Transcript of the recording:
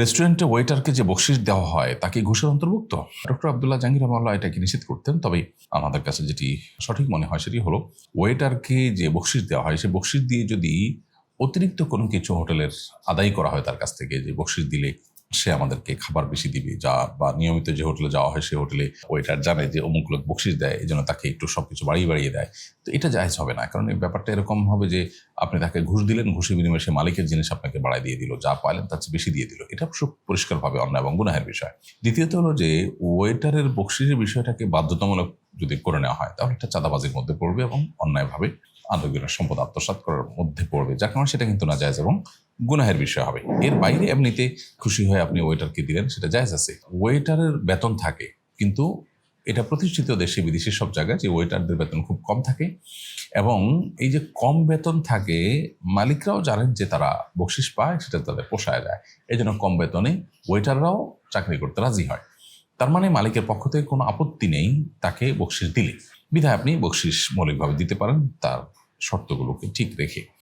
রেস্টুরেন্টে ওয়েটারকে যে বকশিস দেওয়া হয়, তাকে ঘুষের অন্তর্ভুক্ত? ডক্টর আবদুল্লাহ জাহাঙ্গীর রহমাল্লাহ এটাকে নিষেধ করতেন, তবে আমাদের কাছে যেটি সঠিক মনে হয় সেটি হলো, ওয়েটারকে যে বকশিস দেওয়া হয়, সে বকশিস দিয়ে যদি অতিরিক্ত কোনো কিছু হোটেলের আদায় করা হয় তার কাছ থেকে, যে বকশিস দিলে সে আমাদেরকে খাবার বেশি দিবে। যা বা নিয়মিত যে হোটেলে যাওয়া হয় সেই হোটেলে ওয়েটার জানে যে অমুক লোক বকশিস দেয় এই জন্য তাকে একটু সব কিছু বাড়িয়ে বাড়িয়ে দেয়। তো এটা জায়জ হবে না। কারণ এই ব্যাপারটা এরকম হবে যে, আপনি তাকে ঘুষ দিলেন, ঘুষের বিনিময়ে সে মালিকের জিনিস আপনাকে বাড়াই দিয়ে দিল। যা পাইলেন তার চেয়ে বেশি দিয়ে দিল। এটা পরিষ্কারভাবে অন্যায় এবং গুনাহের বিষয়। দ্বিতীয়ত হলো যে ওয়েটারের বকশিসের বিষয়টাকে বাধ্যতামূলক যদি করে নেওয়া হয়, তাহলে এটা চাঁদাবাজির মধ্যে পড়বে এবং অন্যায়ভাবে আন্দোলনের সম্পদ আত্মসাৎ করার মধ্যে পড়বে। যার কারণে সেটা কিন্তু না জায়জ এবং গুনাহের বিষয় হবে। এর বাইরে এমনিতে খুশি হয়ে আপনি ওয়েটারকে দিলেন, সেটা জায়জ আছে। ওয়েটারের বেতন থাকে, কিন্তু এটা প্রতিষ্ঠিত দেশে বিদেশে সব জায়গায় যে ওয়েটারদের বেতন খুব কম থাকে এবং এই যে কম বেতন থাকে, মালিকরাও জানেন যে তারা বকশিস পায়, সেটা তাদের পোষায় যায়। এই জন্য কম বেতনে ওয়েটাররাও চাকরি করতে রাজি হয়। তার মানে মালিকের পক্ষ থেকে কোনো আপত্তি নেই তাকে বকশিস দিলে। বিধায় আপনি বকশিস মৌলিকভাবে দিতে পারেন, তার শর্তগুলোকে ঠিক রেখে।